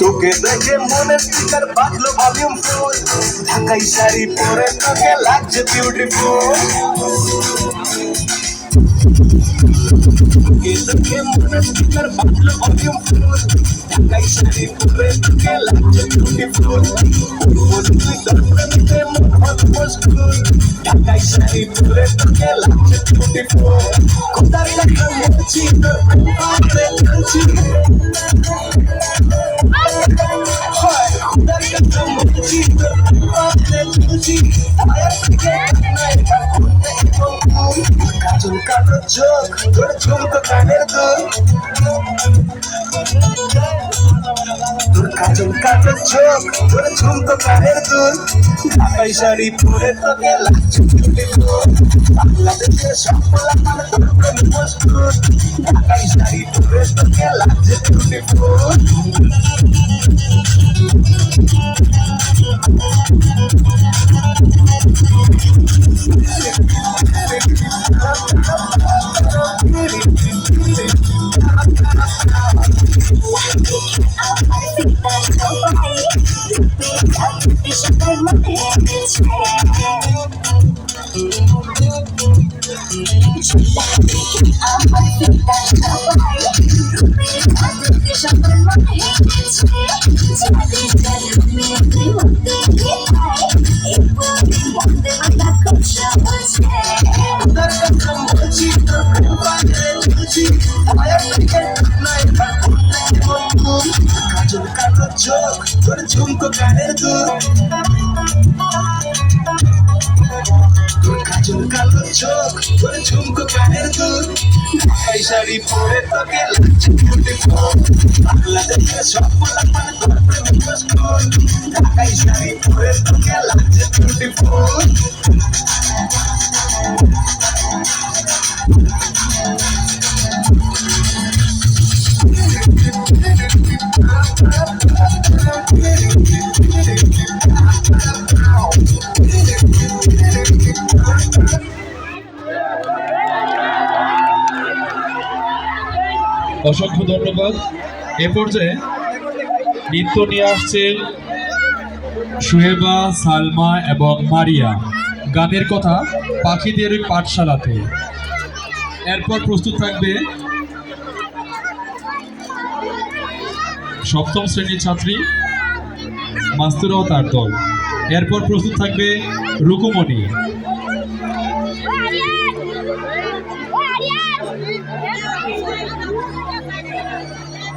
তোকে দেখে মনে স্পিকার বাজলো ভলিউম ফুল। ঢাকাই শাড়ি পরে তোকে লাগছে বিউটিফুল তোকে দেখে মনে স্পিকার বাজলো ভলিউম ফুল ঢাকাই শাড়ি পরে তোকে লাগছে বিউটিফুল তুই দর্শনীতে মন হল মশগুল ঢাকাই শাড়ি পরে তোকে লাগছে বিউটিফুল কোথায় দেখা বলছি তোর আরে কাছে কাজল কাটো চোখ তোর ঝুমকো কানের দুল কাজল কাটো চোখ তোর ঝুমকো কানের দুল ঢাকাই শাড়ি পরে তোকে লাগছে। বাংলাদেশের মানে তোর প্রেমে ঢাকাই শাড়ি পরে তোকে লাগছে beautiful। তোর চোখ তোর ঝুমকো কানের দুল চোখ তোর ঝুমকো কানের দুল ঢাকাই শাড়ি পরে তোকে লাগছে beautiful। বাংলাদেশের সফলা মানে তোর প্রেমে মশগুল। ঢাকাই শাড়ি পরে তোকে লাগছে beautiful। অসংখ্য ধন্যবাদ এ পর্যায়ে নৃত্য নিয়ে আসছে সুহেবা, সালমা এবং মারিয়া। গানের কথা পাখিদের পাঠশালাতে। এরপর প্রস্তুত থাকবে সপ্তম শ্রেণির ছাত্রী মাস্তুরা ও তার দল। এরপর প্রস্তুত থাকবে রুকুমণি।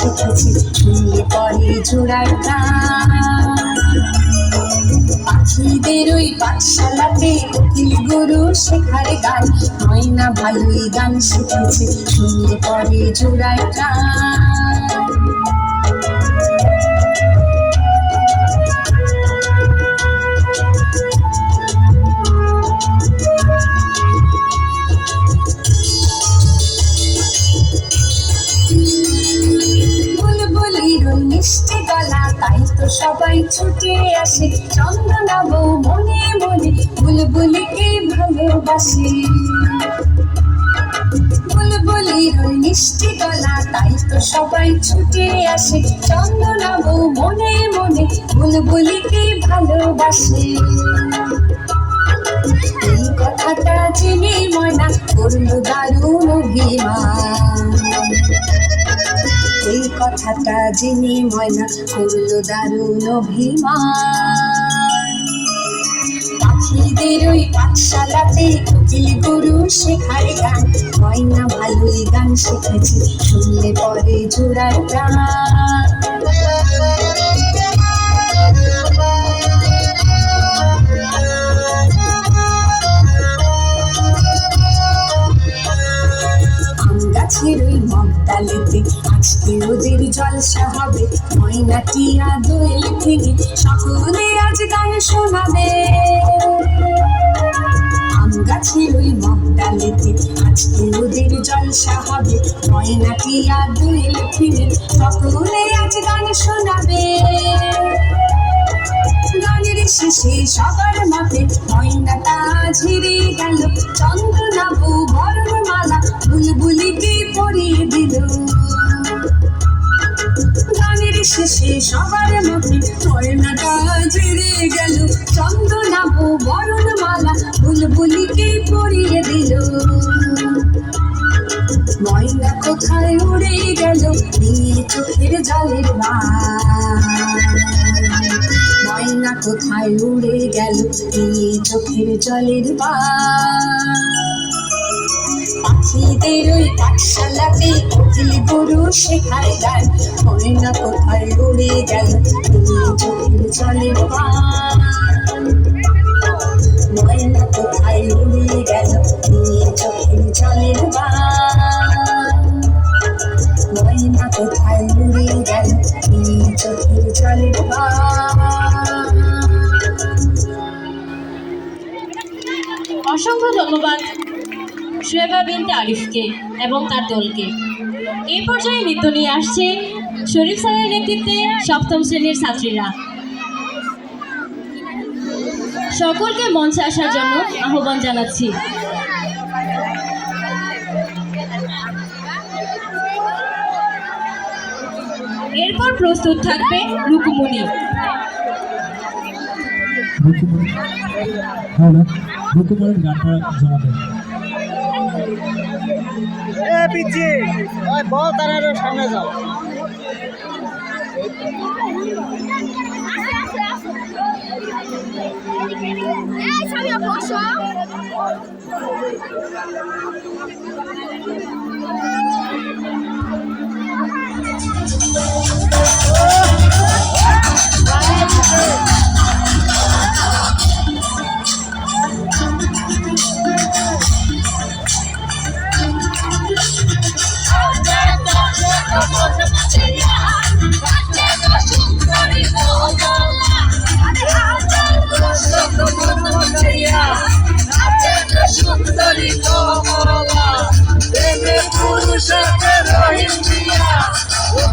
শিখেছি শুনলে পরে জোড়ার গান। পাখিদের ওই পাঠশালাতে কোকিল গুরু শেখার গান। ময়না ভালোই গান শিখেছি শুনলে পরে জোড়ার গান। মিষ্টি গলা, তাই তো সবাই ছুটে আসে। চন্দনা বউ মনে মনে বুলবুলিকে ভালোবাসে। বুলবুলির ওই মিষ্টি গলা, তাই তো সবাই ছুটে আসে। চন্দনা বউ মনে মনে বুলবুলিকে ভালোবাসে। এই কথাটা জেনে ময়না করল দারুণ অভিমান। সেই কথাটা জেনে ময়না করল দারুণ অভিমান। ওই পাঠশালাতে কোকিল গুরু শেখায় গান। ময়না ভালোই গান শিখেছে, শুনলে পরে জোড়ার গাছের মগডালেতে আজকে ওদের জলসা হবে। ময়নাটি আদোয়েল থেকে সকলে আজ গান শোনাবে। আম গাছের ওই মগডালেতে আজকে ওদের জলসা হবে। ময়নাটি আদোয়েল থেকে সকলে আজ গান শোনাবে। গানের শেষে সবার মাঠে ময়নাটা ঝিরে গেল। চন্দ্রনাবু বরণমালা বুলবুলিকে পরিয়ে দিল। গানের শেষে সবার মাঠে ময়নাটা ঝিরে গেল। চন্দ্রনাবু বরণমালা বুলবুলিকে পরিয়ে দিল। ময়না কোথায় উড়ে গেল? নীল চোখের জলের বান ময়না কোথায় উড়ে গেল? নীল চোখের জলের পাখিদের ওই পাঠশালাতে কোকিল গরু শেখায় গান। ময়না কোথায় উড়ে গেল? নীল চোখের জলের ময়না কোথায় উড়ে গেল? চোখের জলের অসংখ্য ধন্যবাদ শুয়েবা বিনতে আরিফকে এবং তার দলকে। এই পর্যায়ে নৃত্য নিয়ে আসছে শরীফ স্যারের নেতৃত্বে সপ্তম শ্রেণির ছাত্রীরা। সকলকে মঞ্চে আসার জন্য আহ্বান জানাচ্ছি। এরপর প্রস্তুত থাকবে রুকুমণি। রুকুমণি রুকুমণির গানটা জমা এ বল তারা সামনে যাও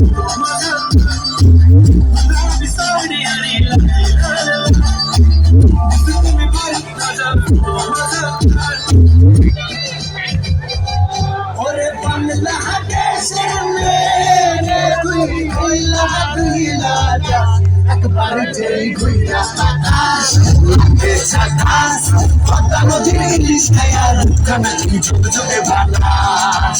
Oh, my লাগে সাকাশ কথা নদীর ইলিশ খায়ার খানা তুমি ছোট ছোট বাতাস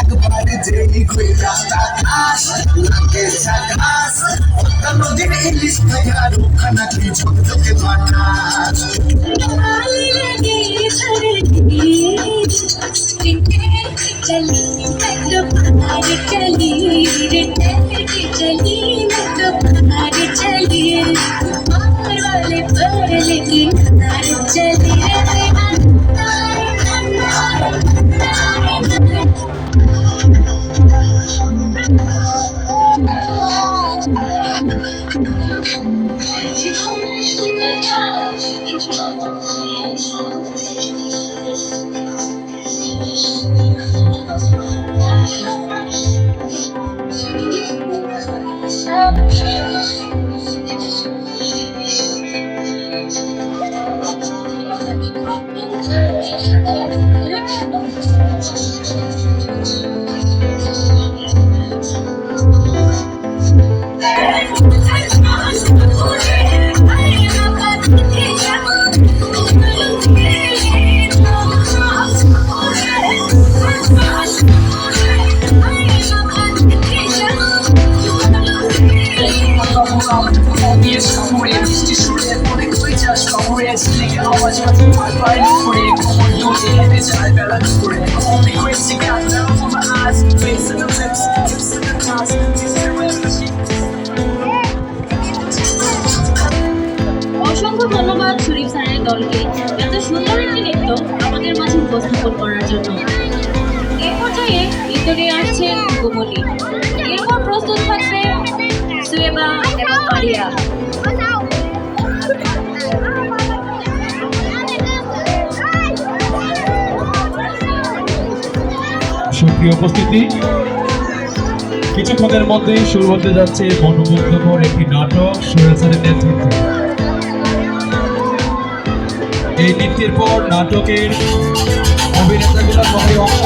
একবার যেই ঘুইরা আকাশ লাগে সাকাশ কথা নদীর ইলিশ খায়ার খানা তুমি ছোট ছোট বাতাস चली मैं तो बाहर चली रे चली मैं तो बाहर चली in the lips অসংখ্য ধন্যবাদ শরীফ স্যারের দলকে এত সুন্দর একটি নৃত্য আমাদের মাঝে উপস্থাপন করার জন্য। এ পর্যায়ে নৃত্য নিয়ে আসছেন গোমলি এরপর প্রস্তুত থাকবে সুয়েবা এবং মারিয়া সুপ্রিয় উপস্থিতি। কিছুক্ষণের মধ্যেই শুরু হতে যাচ্ছে মনোমুগ্ধকর একটি নাটক সুরেশের নেতৃত্বে। এই নৃত্যের পর নাটকের অভিনেতাগুলো সবাই অংশ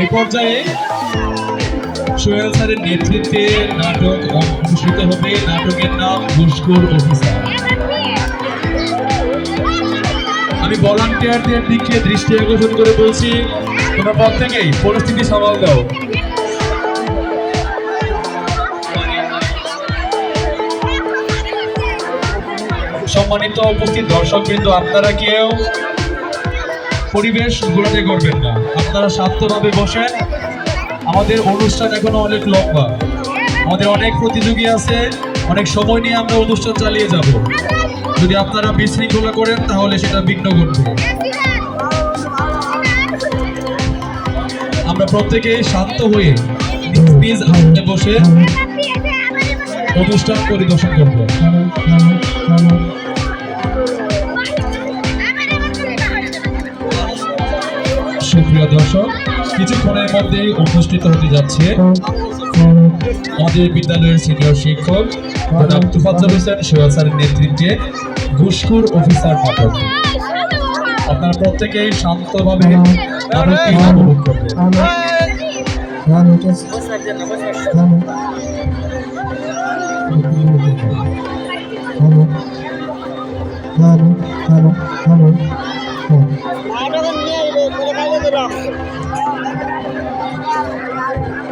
এই পর্যায়ে সোহেল স্যারের নেতৃত্বে নাটক অনুষ্ঠিত হবে। নাটকের নাম অফিসার আমি ভলান্টিয়ারদের দিকে দৃষ্টি আকর্ষণ করে বলছি, তোমরা প্রত্যেকেই পরিস্থিতি সামাল দাও। সম্মানিত উপস্থিত দর্শক কিন্তু আপনারা কেউ পরিবেশ গোলাটে করবেন না। আপনারা শান্তভাবে বসেন। আমাদের অনুষ্ঠান এখনও অনেক লম্বা। আমাদের অনেক প্রতিযোগী আছে, অনেক সময় নিয়ে আমরা অনুষ্ঠান চালিয়ে যাব। যদি আপনারা বিশৃঙ্খলা করেন, তাহলে সেটা বিঘ্ন ঘটবে। আমরা প্রত্যেকে শান্ত হয়ে নিজ আসনে বসে অনুষ্ঠান পরিদর্শন করব। সুপ্রিয় দর্শক, কিছুক্ষণের মধ্যেই অনুষ্ঠিত হতে যাচ্ছে আমাদের বিদ্যালয়ের সিনিয়র শিক্ষক জনাব তুফাজ্জল হোসেন নেতৃত্বে ঘুষখুর অফিসার নাটক আপনারা প্রত্যেকেই শান্তভাবে নাটকটি উপভোগ করবেন। নাটক নিয়ে আইবে